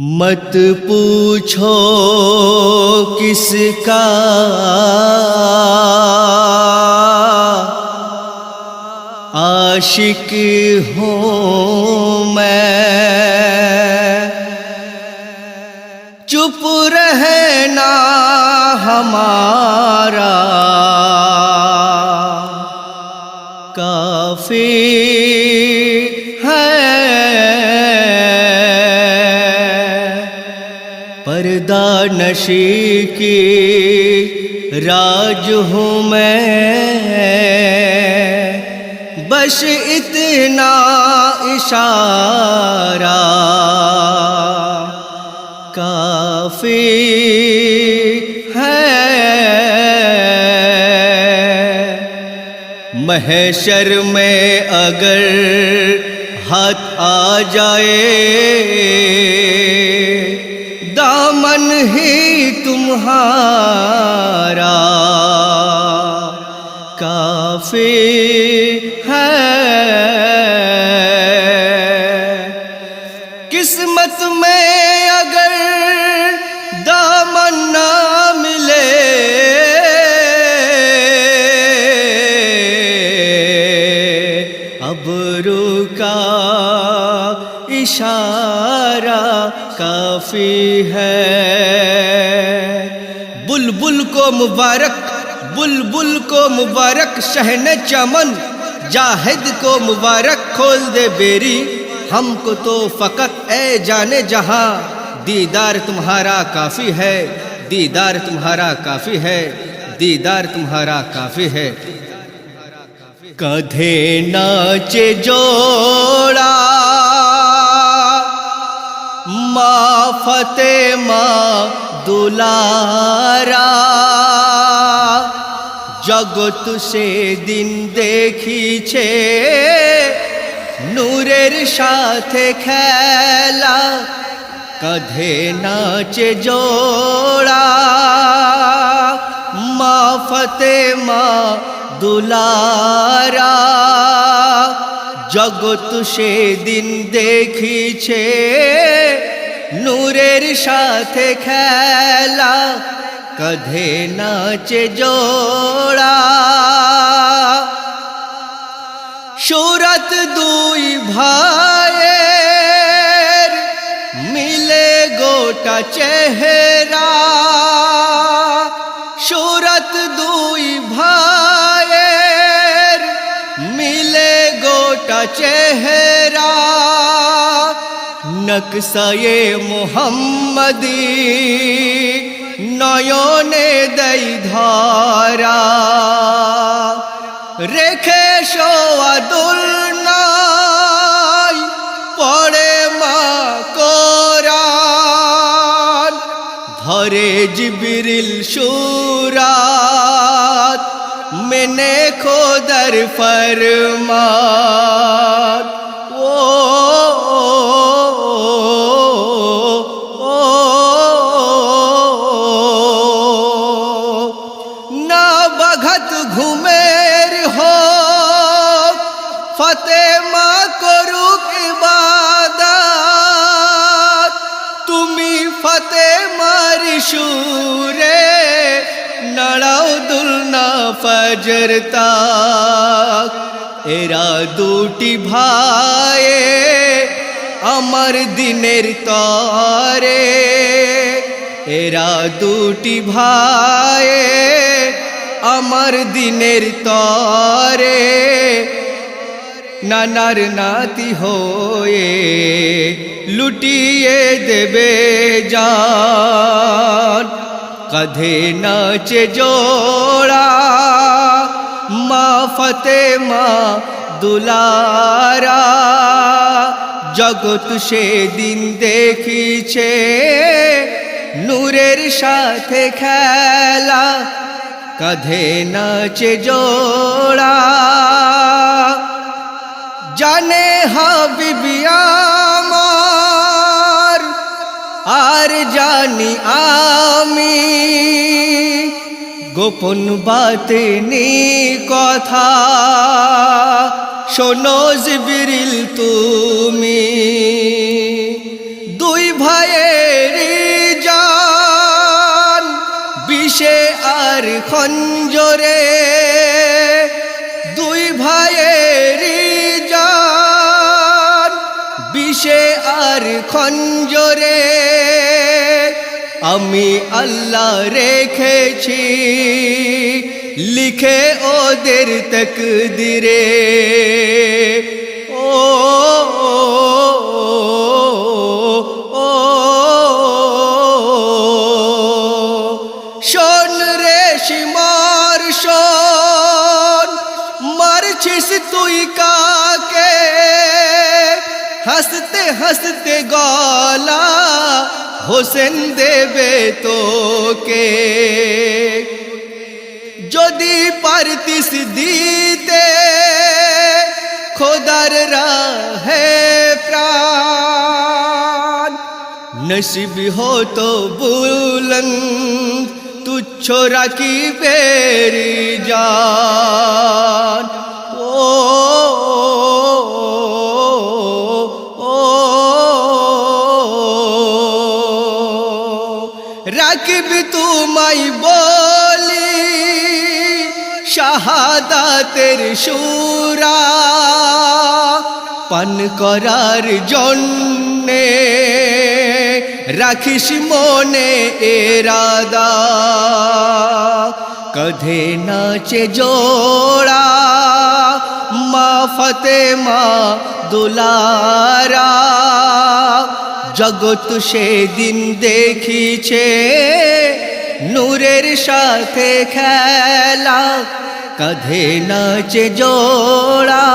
मत पूछो किसका। आशिक हूँ मैं। चुप रहना हमारा। काफ़ी नशी की राज हूँ मैं। बस इतना इशारा। काफ़ी है। महशर में अगर हाथ आ जाए दामन ही तुम्हारा काफी बुलबुल को मुबारक, बुलबुल को मुबारक, शहन चमन, जाहिद को मुबारक, खोल दे बेरी। हमको तो फकत, ए जाने जहाँ, दीदार तुम्हारा काफ़ी है, दीदार तुम्हारा काफ़ी है, दीदार तुम्हारा काफ़ी है। कधे नाचे जोड़ा ফতেমা দুলারা, জগৎ সে দিন দেখিছে নূরের সাথে খেলা, কধে নাচে জোড়া। মা ফতেমা দুলারা, জগৎ সে দিন দেখিছে নূরের সাথে খেলা, কধে নাচে জোড়া। সুরত দুই ভাইয়ের মিলে গোটা চেহারা। সুরত দুই ভাইয়ের মিলে গোটা চেহারা। নকশায়ে মোহাম্মদী, নয়নে দেই ধরা। রেখে সোয়াদুল নাই, পড়ে মা কোরআন। ধরে জিবিরিল সুরাত, মেনে খোদর ফরমান। সুরে নড়াও দুলনা ফজর তাক। এরা দুটি ভাইয়ে আমার দিনের তরে। এরা দুটি ভাইয়ে আমার দিনের তরে। নানার নাতি হয়ে লুটিয়ে দেবে যান কাঁধে নাচে জোড়া, মা ফতে মা দুলারা। জগৎ সেদিন দেখিছে নূরের সাথে খেলা। কাঁধে নাচে জোড়া। জানে হাবিবি আমার, আর জানি আমি। গোপন বাতে নি কথা, শোনো জিবিরিল তুমি। দুই ভাই ভাইয়ের জান, বিষে আর খঞ্জরে। খঞ্জরে আমি আল্লাহ রেখেছি। লিখে ওদের তকদিরে। হাসতে হাসতে গলা হোসেন দেবে তোকে যদি পারতিস দিতে খোদার রাহে প্রাণ নসিব हो तो बुलंद तुच्छ राखी बेरी শাহাদাতের সুরা পান করার জন্যে রাখিস মনে এরাদা। কধে নাচে জোড়া, মা ফতে মা দুলারা। জগৎ সেদিন দেখিছে নূরের সাথে খেলা কাঁধে নাচে জোড়া।